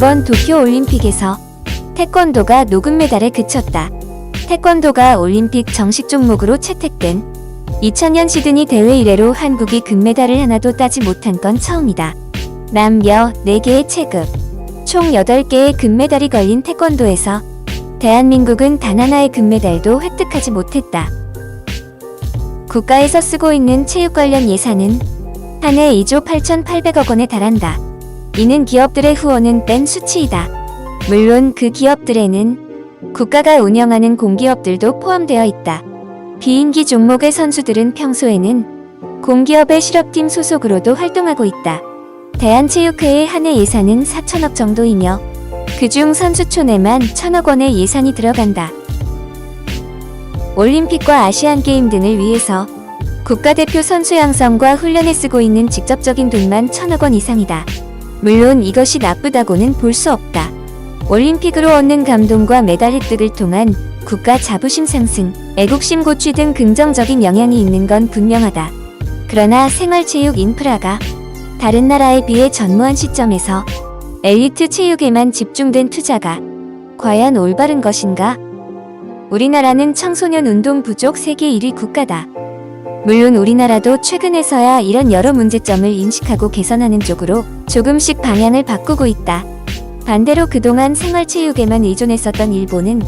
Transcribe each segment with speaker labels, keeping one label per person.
Speaker 1: 이번 도쿄올림픽에서 태권도가 녹음 메달에 그쳤다. 태권도가 올림픽 정식 종목으로 채택된 2000년 시드니 대회 이래로 한국이 금메달을 하나도 따지 못한 건 처음이다. 남녀 4개의 체급, 총 8개의 금메달이 걸린 태권도에서 대한민국은 단 하나의 금메달도 획득하지 못했다. 국가에서 쓰고 있는 체육 관련 예산은 한 해 2조 8,800억 원에 달한다. 이는 기업들의 후원은 뺀 수치이다. 물론 그 기업들에는 국가가 운영하는 공기업들도 포함되어 있다. 비인기 종목의 선수들은 평소에는 공기업의 실업팀 소속으로도 활동하고 있다. 대한체육회의 한 해 예산은 4천억 정도이며 그중 선수촌에만 천억 원의 예산이 들어간다. 올림픽과 아시안게임 등을 위해서 국가대표 선수 양성과 훈련에 쓰고 있는 직접적인 돈만 천억 원 이상이다. 물론 이것이 나쁘다고는 볼 수 없다. 올림픽으로 얻는 감동과 메달 획득을 통한 국가 자부심 상승, 애국심 고취 등 긍정적인 영향이 있는 건 분명하다. 그러나 생활체육 인프라가 다른 나라에 비해 전무한 시점에서 엘리트 체육에만 집중된 투자가 과연 올바른 것인가? 우리나라는 청소년 운동 부족 세계 1위 국가다. 물론 우리나라도 최근에서야 이런 여러 문제점을 인식하고 개선하는 쪽으로 조금씩 방향을 바꾸고 있다. 반대로 그동안 생활체육에만 의존했었던 일본은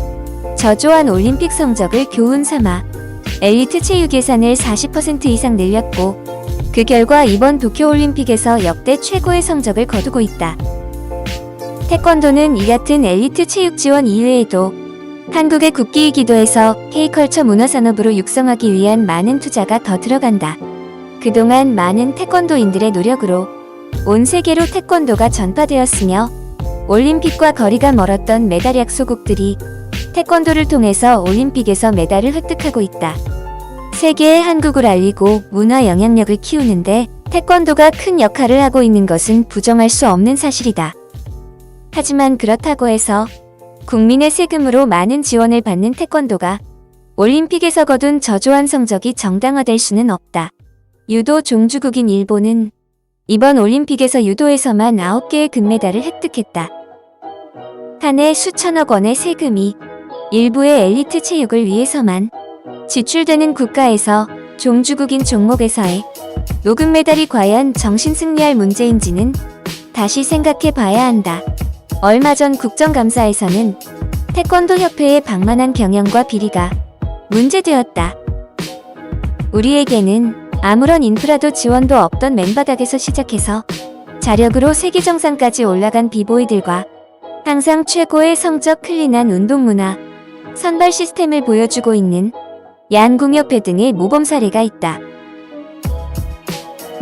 Speaker 1: 저조한 올림픽 성적을 교훈 삼아 엘리트 체육 예산을 40% 이상 늘렸고 그 결과 이번 도쿄올림픽에서 역대 최고의 성적을 거두고 있다. 태권도는 이 같은 엘리트 체육 지원 이외에도 한국의 국기이기도 해서 K컬처 문화산업으로 육성하기 위한 많은 투자가 더 들어간다. 그동안 많은 태권도인들의 노력으로 온 세계로 태권도가 전파되었으며 올림픽과 거리가 멀었던 메달 약소국들이 태권도를 통해서 올림픽에서 메달을 획득하고 있다. 세계에 한국을 알리고 문화 영향력을 키우는데 태권도가 큰 역할을 하고 있는 것은 부정할 수 없는 사실이다. 하지만 그렇다고 해서 국민의 세금으로 많은 지원을 받는 태권도가 올림픽에서 거둔 저조한 성적이 정당화될 수는 없다. 유도 종주국인 일본은 이번 올림픽에서 유도에서만 9개의 금메달을 획득했다. 한 해 수천억 원의 세금이 일부의 엘리트 체육을 위해서만 지출되는 국가에서 종주국인 종목에서의 녹음 메달이 과연 정신 승리할 문제인지는 다시 생각해 봐야 한다. 얼마 전 국정감사에서는 태권도 협회의 방만한 경영과 비리가 문제되었다. 우리에게는 아무런 인프라도 지원도 없던 맨바닥에서 시작해서 자력으로 세계 정상까지 올라간 비보이들과 항상 최고의 성적 클린한 운동 문화, 선발 시스템을 보여주고 있는 양궁협회 등의 모범 사례가 있다.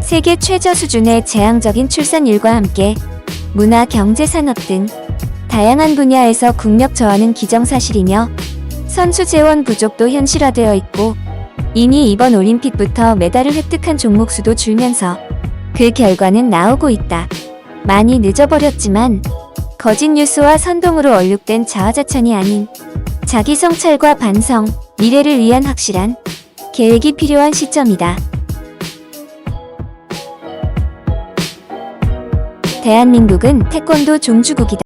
Speaker 1: 세계 최저 수준의 재앙적인 출산율과 함께 문화, 경제, 산업 등 다양한 분야에서 국력 저하는 기정사실이며 선수 재원 부족도 현실화되어 있고 이미 이번 올림픽부터 메달을 획득한 종목 수도 줄면서 그 결과는 나오고 있다. 많이 늦어버렸지만 거짓 뉴스와 선동으로 얼룩된 자화자찬이 아닌 자기 성찰과 반성, 미래를 위한 확실한 계획이 필요한 시점이다. 대한민국은 태권도 종주국이다.